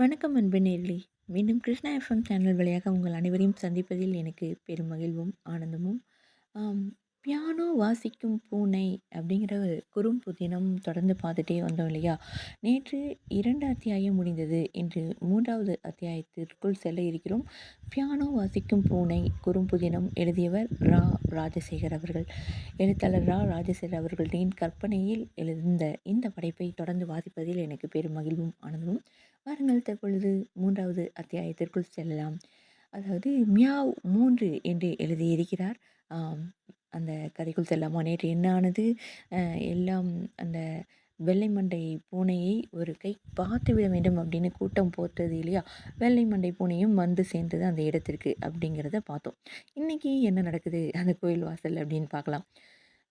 வணக்கம் அன்பு நேயர்களே! மீண்டும் கிருஷ்ணா எஃப்எம் சேனல் வழியாக உங்கள் அனைவரையும் சந்திப்பதில் எனக்கு பெரும் மகிழ்வும், ஆனந்தமும். பியானோ வாசிக்கும் பூனை அப்படிங்கிற ஒரு குறும்புதினம் தொடர்ந்து பார்த்துட்டே வந்தோம் இல்லையா? நேற்று இரண்டு அத்தியாயம் முடிந்தது. இன்று மூன்றாவது அத்தியாயத்திற்குள் செல்ல இருக்கிறோம். பியானோ வாசிக்கும் பூனை குறும்புதினம் எழுதியவர் ரா. ராஜசேகர் அவர்கள். எழுத்தாளர் ரா. ராஜசேகர் அவர்களின் கற்பனையில் எழுந்த இந்த படைப்பை தொடர்ந்து வாசிப்பதில் எனக்கு பெரும் மகிழ்வும், ஆனந்தமும். வாருங்கள் தற்பொழுது மூன்றாவது அத்தியாயத்திற்குள் செல்லலாம். அதாவது மியாவ் மூன்று என்று எழுதியிருக்கிறார். அந்த கதைக்குள் செல்லாமா? நேற்று என்ன ஆனது? எல்லாம் அந்த வெள்ளை மண்டை பூனையை ஒரு கை பார்த்து விட வேண்டும் அப்படின்னு கூட்டம் போட்டது இல்லையா? வெள்ளை மண்டை பூனையும் வந்து சேர்ந்தது அந்த இடத்திற்கு அப்படிங்கிறத பார்த்தோம். இன்றைக்கி என்ன நடக்குது அந்த கோயில் வாசல் அப்படின்னு பார்க்கலாம்.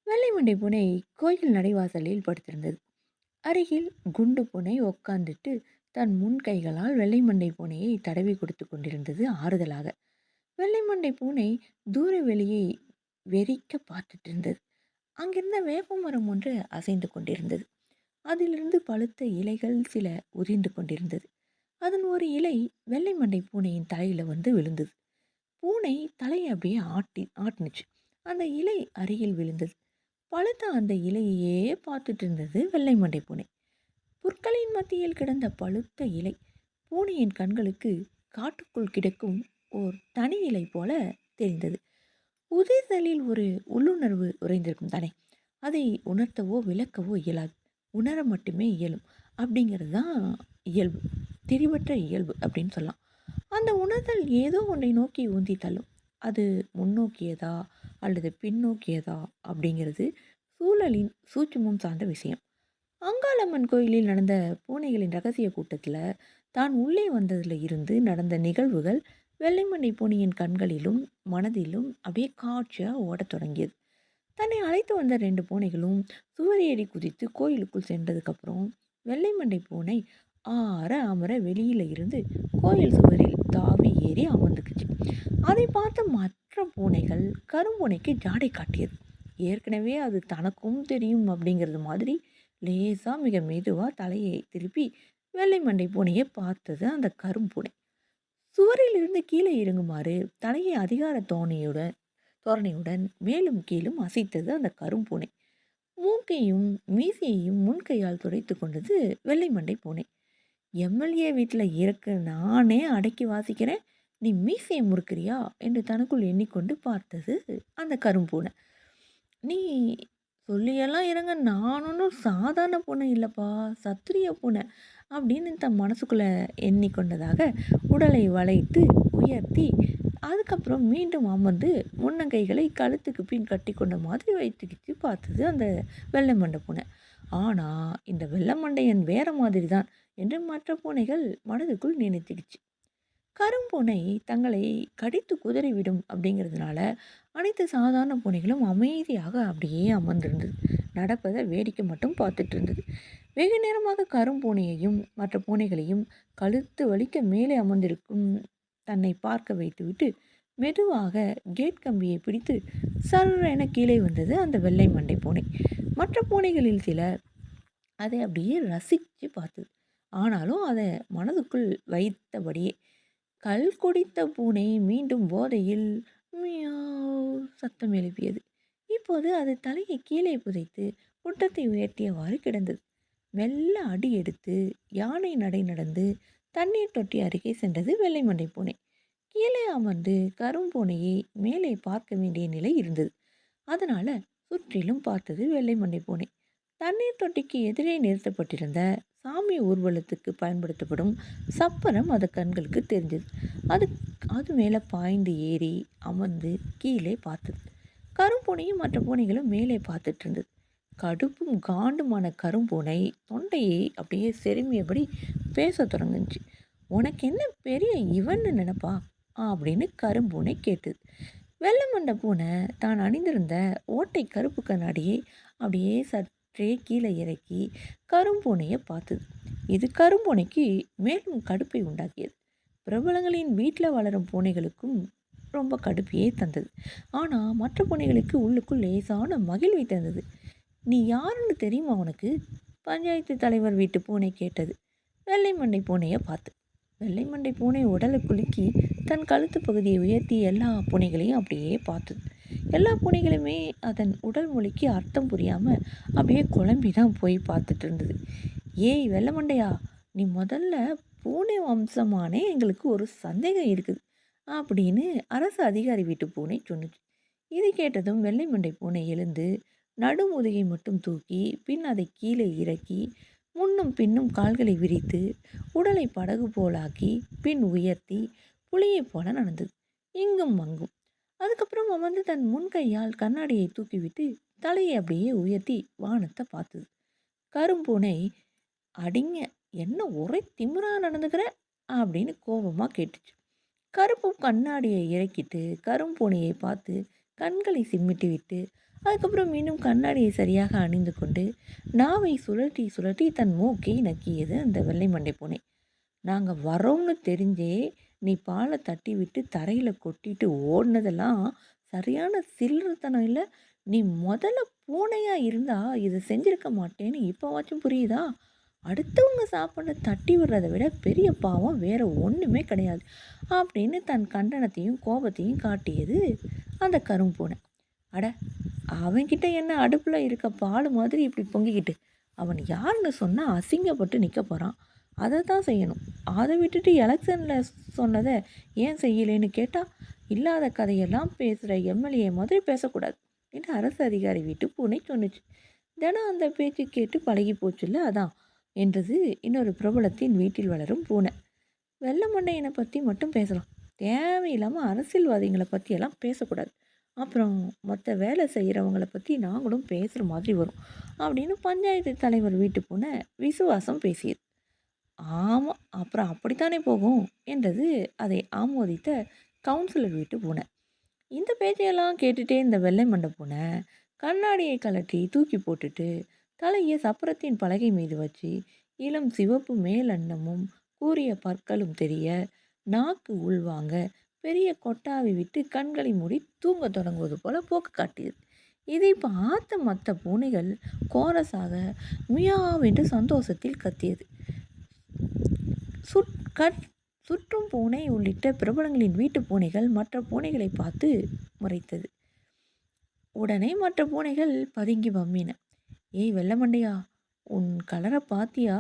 வெள்ளை மண்டை பூனை கோயில் நடைவாசலில் படுத்திருந்தது. அருகில் குண்டு பூனை உட்காந்துட்டு தன் முன் கைகளால் வெள்ளை மண்டை பூனையை தடவி கொடுத்து கொண்டிருந்தது ஆறுதலாக. வெள்ளை மண்டை பூனை தூர வெளியை வெறிக்க பார்த்துட்டு இருந்தது. அங்கிருந்த வேப்பமரம் ஒன்று அசைந்து கொண்டிருந்தது. அதிலிருந்து பழுத்த இலைகள் சில உதிர்ந்து கொண்டிருந்தது. அதன் ஒரு இலை வெள்ளை மண்டை பூனையின் தலையில் வந்து விழுந்தது. பூனை தலையை அப்படியே ஆட்டி ஆட்டினுச்சு அந்த இலை அருகில் விழுந்தது. பழுத்த அந்த இலையையே பார்த்துட்டு இருந்தது வெள்ளை மண்டை பூனை. புற்களின் மத்தியில் கிடந்த பழுத்த இலை பூனையின் கண்களுக்கு காட்டுக்குள் கிடக்கும் ஓர் தனி இலை போல தெரிந்தது. உதிர்தலில் ஒரு உள்ளுணர்வு உறைந்திருக்கும் தானே! அதை உணர்த்தவோ, விளக்கவோ இயலாது. உணர மட்டுமே இயலும். அப்படிங்கிறது தான் இயல்பு. திரிபற்ற இயல்பு அப்படின்னு சொல்லலாம். அந்த உணர்தல் ஏதோ ஒன்றை நோக்கி ஊந்தி தள்ளும். அது முன்னோக்கியதா அல்லது பின்னோக்கியதா அப்படிங்கிறது சூழலின் சூட்சுமம் சார்ந்த விஷயம். அங்காளம்மன் கோயிலில் நடந்த பூனைகளின் ரகசிய கூட்டத்தில் தான் உள்ளே வந்ததில் இருந்து நடந்த நிகழ்வுகள் வெள்ளைமண்டை பூனையின் கண்களிலும் மனதிலும் அப்படியே காட்சியாக ஓடத் தொடங்கியது. தன்னை அழைத்து வந்த ரெண்டு பூனைகளும் சுவர் குதித்து கோயிலுக்குள் சென்றதுக்கப்புறம் வெள்ளை மண்டை பூனை ஆற அமர வெளியில் இருந்து கோயில் சுவரில் தாவி ஏறி அமர்ந்துக்குச்சு. அதை பார்த்த மற்ற பூனைகள் கரும்பூனைக்கு ஜாடை காட்டியது. ஏற்கனவே அது தனக்கும் தெரியும் அப்படிங்கிறது மாதிரி லேசாக மிக மெதுவாக தலையை திருப்பி வெள்ளை மண்டை பூனையை பார்த்தது அந்த கரும்பூனை. சுவரில் இருந்து கீழே இறங்குமாறு தலையை அதிகார தோணையுடன் தோரணையுடன் மேலும் கீழும் அசைத்தது அந்த கரும்பூனை. மூக்கையும் மீசையையும் முன்கையால் துடைத்து கொண்டது வெள்ளை மண்டை பூனை. எம்எல்ஏ வீட்டில் இருக்க நானே அடக்கி வாசிக்கிறேன். நீ மீசையை முறுக்கிறியா என்று தனக்குள் எண்ணிக்கொண்டு பார்த்தது அந்த கரும்பூனை. நீ சொல்லியெல்லாம் இருங்க. நான் ஒன்றும் சாதாரண பூனை இல்லைப்பா. சத்திரிய பூனை அப்படின்னு தன் மனசுக்குள்ளே எண்ணிக்கொண்டதாக உடலை வளைத்து உயர்த்தி அதுக்கப்புறம் மீண்டும் அமர்ந்து முன்னங்கைகளை கழுத்துக்கு பின் கட்டி கொண்ட மாதிரி வைத்துக்கிச்சு பார்த்தது அந்த வெள்ளை மண்டை பூனை. ஆனால் இந்த வெள்ளை மண்டையன் வேற மாதிரி தான் என்று மற்ற பூனைகள் மனதுக்குள் நினைத்துக்கிச்சு. கரும்பூனை தங்களை கடித்து குதறிவிடும் அப்படிங்கிறதுனால அனைத்து சாதாரண பூனைகளும் அமைதியாக அப்படியே அமர்ந்திருந்தது. நடப்பதை வேடிக்கை மட்டும் பார்த்துட்டு இருந்தது. வெகு நேரமாக கரும்பூனையையும் மற்ற பூனைகளையும் கழுத்து வலிக்க மேலே அமர்ந்திருக்கும் தன்னை பார்க்க வைத்துவிட்டு மெதுவாக கேட் கம்பியை பிடித்து சர்ரென கீழே வந்தது அந்த வெள்ளை மண்டை பூனை. மற்ற பூனைகளில் சில அதை அப்படியே ரசித்து பார்த்தது. ஆனாலும் அதை மனதுக்குள் வைத்தபடியே கல் குடித்த பூனை மீண்டும் போதையில் மியாவ் சத்தம் எழுப்பியது. இப்போது அது தலையை கீழே புதைத்து புட்டத்தை உயர்த்தியவாறு கிடந்தது. மெல்ல அடி எடுத்து யானை நடை நடந்து தண்ணீர் தொட்டி அருகே சென்றது வெள்ளை மண்டை பூனை. கீழே அமர்ந்து கரும்பூனையை மேலே பார்க்க வேண்டிய நிலை இருந்தது. அதனால சுற்றிலும் பார்த்தது வெள்ளை மண்டை பூனை. தண்ணீர் தொட்டிக்கு எதிரே நிறுத்தப்பட்டிருந்த சாமி ஊர்வலத்துக்கு பயன்படுத்தப்படும் சப்பரம் அது கண்களுக்கு தெரிஞ்சது. அது அது மேலே பாய்ந்து ஏறி அமர்ந்து கீழே பார்த்தது. கரும்பூனையும் மற்ற பூனைகளும் மேலே பார்த்துட்டு இருந்தது. கடுப்பும் காண்டுமான கரும்பூனை தொண்டையை அப்படியே செருமியபடி பேச தொடங்குச்சு. உனக்கு என்ன பெரிய இவன்னு நினப்பா? அப்படின்னு கரும்பூனை கேட்டது. வெள்ளை பூனை தான் அணிந்திருந்த ஓட்டை கருப்பு கண்ணாடியை அப்படியே சற்றே கீழே இறக்கி கரும்பூனையை பார்த்தது. இது கரும்பூனைக்கு மேலும் கடுப்பை உண்டாக்கியது. பிரபலங்களின் வீட்டில் வளரும் பூனைகளுக்கும் ரொம்ப கடுப்பையே தந்தது. ஆனால் மற்ற பூனைகளுக்கு உள்ளுக்குள் லேசான மகிழ்வை தந்தது. நீ யாருன்னு தெரியுமா உனக்கு? பஞ்சாயத்து தலைவர் வீட்டு பூனை கேட்டது. வெள்ளை மண்டை பூனையை பார்த்து. வெள்ளை மண்டை பூனை உடலை குலுக்கி தன் கழுத்து பகுதியை உயர்த்தி எல்லா பூனைகளையும் அப்படியே பார்த்தது. எல்லா பூனைகளுமே அதன் உடல் மொழிக்கு அர்த்தம் புரியாமல் அப்படியே குழம்பி தான் போய் பார்த்துட்டு இருந்தது. ஏய் வெள்ளமண்டையா நீ முதல்ல பூனை வம்சமானே எங்களுக்கு ஒரு சந்தேகம் இருக்குது அப்படின்னு அரசு அதிகாரி வீட்டு பூனை சொன்னுச்சு. இதை கேட்டதும் வெள்ளை மண்டை பூனை எழுந்து நடுமுதுகை மட்டும் தூக்கி பின் அதை கீழே இறக்கி முன்னும் பின்னும் கால்களை விரித்து உடலை படகு போலாக்கி பின் உயர்த்தி புலியைப் போல நடந்தது. இங்கும் அங்கும் அதுக்கப்புறம் வந்து தன் முன் கையால் கண்ணாடியை தூக்கிவிட்டு தலையை அப்படியே உயர்த்தி வானத்தை பார்த்தது. கரும்பூனை அடிங்க என்ன ஒரே திமிரா நடந்துக்கிற? அப்படின்னு கோபமாக கேட்டுச்சு. கருப்பும் கண்ணாடியை இறக்கிட்டு கரும்பூனையை பார்த்து கண்களை சிம்மிட்டு விட்டு அதுக்கப்புறம் மீண்டும் கண்ணாடியை சரியாக அணிந்து கொண்டு நாவை சுழட்டி சுழட்டி தன் மூக்கை நக்கியது அந்த வெள்ளை மண்டை பூனை. நாங்கள் வரோம்னு தெரிஞ்சே நீ பாலை தட்டி விட்டு தரையில் கொட்டிட்டு ஓடினதெல்லாம் சரியான சில்லறத்தனம் இல்லை. நீ முதல்ல பூனையாக இருந்தால் இதை செஞ்சிருக்க மாட்டேன்னு இப்போவாச்சும் புரியுதா? அடுத்தவங்க சாப்பாடை தட்டி விடுறதை விட பெரிய பாவம் வேறு ஒன்றுமே கிடையாது அப்படின்னு தன் கண்டனத்தையும் கோபத்தையும் காட்டியது அந்த கரும்பூனை அட அவன்கிட்ட என்ன அடுப்பில் இருக்க பால் மாதிரி இப்படி பொங்கிக்கிட்டு? அவன் யாருன்னு சொன்னால் அசிங்கப்பட்டு நிற்க போகிறான் அதை தான் செய்யணும். அதை விட்டுட்டு எலெக்ஷனில் சொன்னதை ஏன் செய்யலைன்னு கேட்டால் இல்லாத கதையெல்லாம் பேசுகிற எம்எல்ஏ மாதிரி பேசக்கூடாது என்று அரசு அதிகாரி வீட்டு பூனை சொன்னுச்சு. தினம் அந்த பேச்சு கேட்டு பழகி போச்சுல்ல அதான் என்றது இன்னொரு பிரபலத்தின் வீட்டில் வளரும் பூனை. வெள்ளை மண்டையனை பற்றி மட்டும் பேசலாம். தேவையில்லாமல் அரசியல்வாதிகளை பற்றியெல்லாம் பேசக்கூடாது. அப்புறம் மற்ற வேலை செய்கிறவங்கள பற்றி நாங்களும் பேசுகிற மாதிரி வரும் அப்படின்னு பஞ்சாயத்து தலைவர் வீட்டு பூனை விசுவாசம் பேசியது. ஆமாம் அப்புறம் அப்படித்தானே போகும்? என்றது அதை ஆமோதித்த கவுன்சிலர் வீட்டு பூனை. இந்த பேச்சையெல்லாம் கேட்டுகிட்டே இந்த வெள்ளை மண்டை பூனை கண்ணாடியை கலட்டி தூக்கி போட்டுட்டு தலையை சப்பரத்தின் பலகை மீது வச்சு இளம் சிவப்பு மேலன்னமும் கூறிய பற்களும் தெரிய நாக்கு உள்வாங்க பெரிய கொட்டாவி விட்டு கண்களை மூடி தூங்க தொடங்குவது போல போக்கு காட்டியது. இதை பார்த்த மற்ற பூனைகள் கோரஸாக மியாவென்று சந்தோஷத்தில் கத்தியது. சுட் கட் சுற்றும் பூனை உள்ளிட்ட பிரபலங்களின் வீட்டு பூனைகள் மற்ற பூனைகளை பார்த்து முறைத்தது. உடனே மற்ற பூனைகள் பதுங்கி பம்மின ஏய் வெள்ளமண்டையா உன் கலரை பாத்தியா?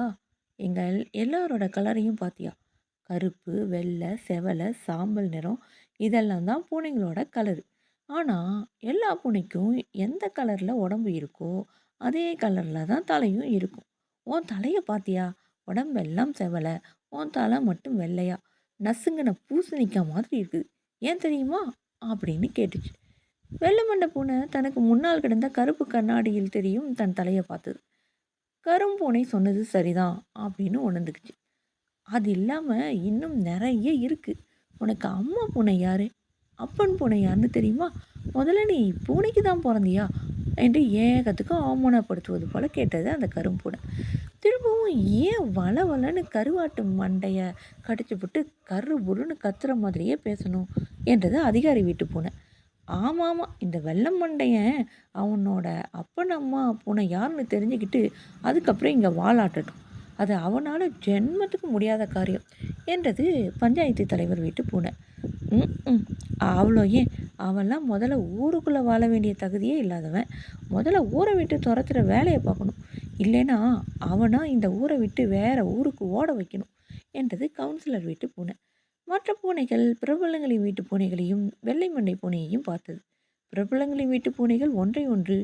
எங்கள் எல்லாரோட கலரையும் பாத்தியா? கருப்பு வெள்ளை செவலை சாம்பல் நிறம் இதெல்லாம் தான் பூனைங்களோட கலரு. ஆனால் எல்லா பூனைக்கும் எந்த கலரில் உடம்பு இருக்கோ அதே கலரில் தான் தலையும் இருக்கும். உன் தலையை பார்த்தியா உடம்பெல்லாம் செவலை உன் தலை மட்டும் வெள்ளையா? நசுங்கின பூசணிக்கா மாதிரி இருக்குது. ஏன் தெரியுமா? அப்படின்னு கேட்டுச்சு. வெள்ளை மண்டை பூனை தனக்கு முன்னால் கிடந்த கருப்பு கண்ணாடியில் தெரியும் தன் தலையை பார்த்தது. கரும்பூனை சொன்னது சரிதான் அப்படின்னு உணர்ந்துக்குச்சு. அது இல்லாமல் இன்னும் நிறைய இருக்குது உனக்கு அம்மா பூனை யார்? அப்பன் பூனை யாருன்னு தெரியுமா? முதல்ல நீ பூனைக்கு தான் பிறந்தியா? என்று ஏகத்துக்கும் அவமானப்படுத்துவது போல கேட்டது அந்த கரும்பூனை திரும்பவும் ஏன் வள வளன்னு கருவாட்டு மண்டையை கடிச்சு விட்டு கரு புருன்னு கத்துற மாதிரியே பேசணும் என்றது அதிகாரி வீட்டு பூனை. ஆமாம் ஆமாம் இந்த வெள்ளம் மண்டையன் அவனோட அப்பன் அம்மா பூனை யாருன்னு தெரிஞ்சுக்கிட்டு அதுக்கப்புறம் இங்கே வாலாட்டட்டும் அது அவனால் ஜென்மத்துக்கு முடியாத காரியம் என்றது பஞ்சாயத்து தலைவர் வீட்டு பூனை. ம் அவ்வளோ ஏன்? அவன்லாம் முதல்ல ஊருக்குள்ளே வாழ வேண்டிய தகுதியே இல்லாதவன். முதல்ல ஊரை விட்டு துரத்துகிற வேலையை பார்க்கணும். இல்லைன்னா அவனா இந்த ஊரை விட்டு வேற ஊருக்கு ஓட வைக்கணும் என்றது கவுன்சிலர் வீட்டு பூனை. மற்ற பூனைகள் பிரபலங்களின் வீட்டு பூனைகளையும் வெள்ளை மண்டை பூனையையும் பார்த்தது. பிரபலங்களின் வீட்டு பூனைகள் ஒன்றை ஒன்று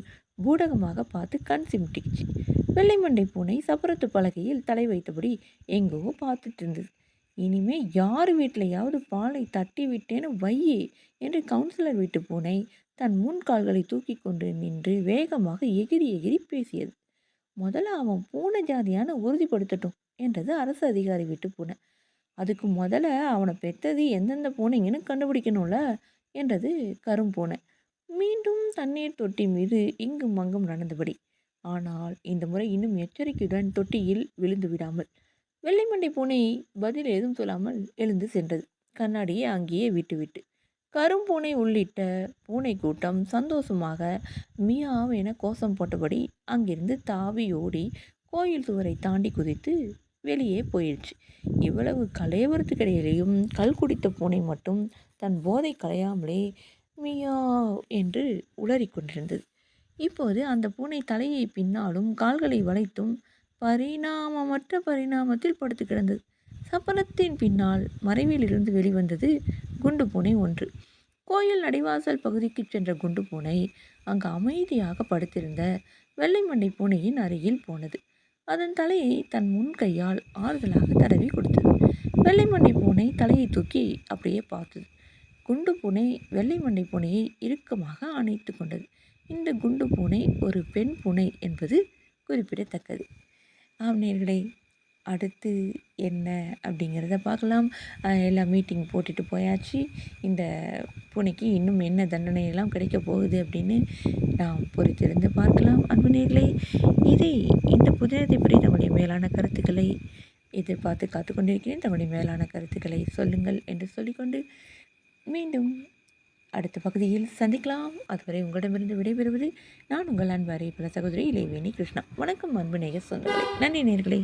பூடகமாக பார்த்து கண் சிமிட்டிக்குச்சு. வெள்ளை மண்டை பூனை சப்பரத்து பலகையில் தலை வைத்தபடி எங்கோ பார்த்துட்டு இருந்தது. இனிமே யார் வீட்டிலையாவது பாலை தட்டி விட்டேன்னு வையே என்று கவுன்சிலர் வீட்டு பூனை தன் முன் கால்களை தூக்கி கொண்டு நின்று வேகமாக எகிரி எகிரி பேசியது. முதல்ல அவன் பூனை ஜாதியான உறுதிப்படுத்தட்டும் என்றது அரசு அதிகாரி விட்டு பூனை. அதுக்கு முதல்ல அவனை பெற்றது எந்தெந்த பூனைங்கன்னு கண்டுபிடிக்கணும்ல என்றது கரும்பூனை மீண்டும் தண்ணீர் தொட்டி மீது இங்கும் அங்கும் நடந்தபடி. ஆனால் இந்த முறை இன்னும் எச்சரிக்கையுடன் தொட்டியில் விழுந்து விடாமல் வெள்ளைமண்டை பூனை பதில் ஏதும் சொல்லாமல் எழுந்து சென்றது. கண்ணாடியை அங்கேயே விட்டுவிட்டு கரும்பூனை உள்ளிட்ட பூனை கூட்டம் சந்தோஷமாக மியாவ் என கோஷம் போட்டபடி அங்கிருந்து தாவி ஓடி கோயில் சுவரை தாண்டி குதித்து வெளியே போயிடுச்சு இவ்வளவு கலையவரத்துக்கிடையிலையும் கல் குடித்த பூனை மட்டும் தன் போதை கலையாமலே மியா என்று உளறி கொண்டிருந்தது. இப்போது அந்த பூனை தலையை பின்னாலும் கால்களை வளைத்தும் பரிணாமமற்ற பரிணாமத்தில் படுத்து கிடந்தது. சப்பனத்தின் பின்னால் மறைவிலிருந்து வெளிவந்தது குண்டு பூனை ஒன்று. கோயில் நடைவாசல் பகுதிக்கு சென்ற குண்டு பூனை அங்கு அமைதியாக படுத்திருந்த வெள்ளை மண்டை பூனையின் அருகில் போனது. அதன் தலையை தன் முன் கையால் ஆறுதலாக தடவி கொடுத்தது. வெள்ளை மண்டை பூனை தலையை தூக்கி அப்படியே பார்த்தது. குண்டு பூனை வெள்ளை மண்டை பூனையை இறுக்கமாக அணைத்து கொண்டது. இந்த குண்டு பூனை ஒரு பெண் பூனை என்பது குறிப்பிடத்தக்கது. ஆம் நேர்களே அடுத்து என்ன அப்படிங்கிறத பார்க்கலாம். எல்லாம் மீட்டிங் போட்டுட்டு போயாச்சு. இந்த பூனைக்கு இன்னும் என்ன தண்டனையெல்லாம் கிடைக்க போகுது அப்படின்னு நாம் பொறுத்திருந்து பார்க்கலாம். அன்பு நேர்களே இதை இந்த புதினத்தை பற்றி தங்களுடைய மேலான கருத்துக்களை எதிர்பார்த்து காத்து கொண்டிருக்கிறேன். தங்களுடைய மேலான கருத்துக்களை சொல்லுங்கள் என்று சொல்லிக்கொண்டு மீண்டும் அடுத்த பகுதியில் சந்திக்கலாம். அதுவரை உங்களிடமிருந்து விடைபெறுவது நான் உங்கள் அன்பு அறிவிப்பல சகோதரி இளைவேணி கிருஷ்ணா. வணக்கம் அன்பு நேய சொந்தங்களே. நன்றி நேர்களே.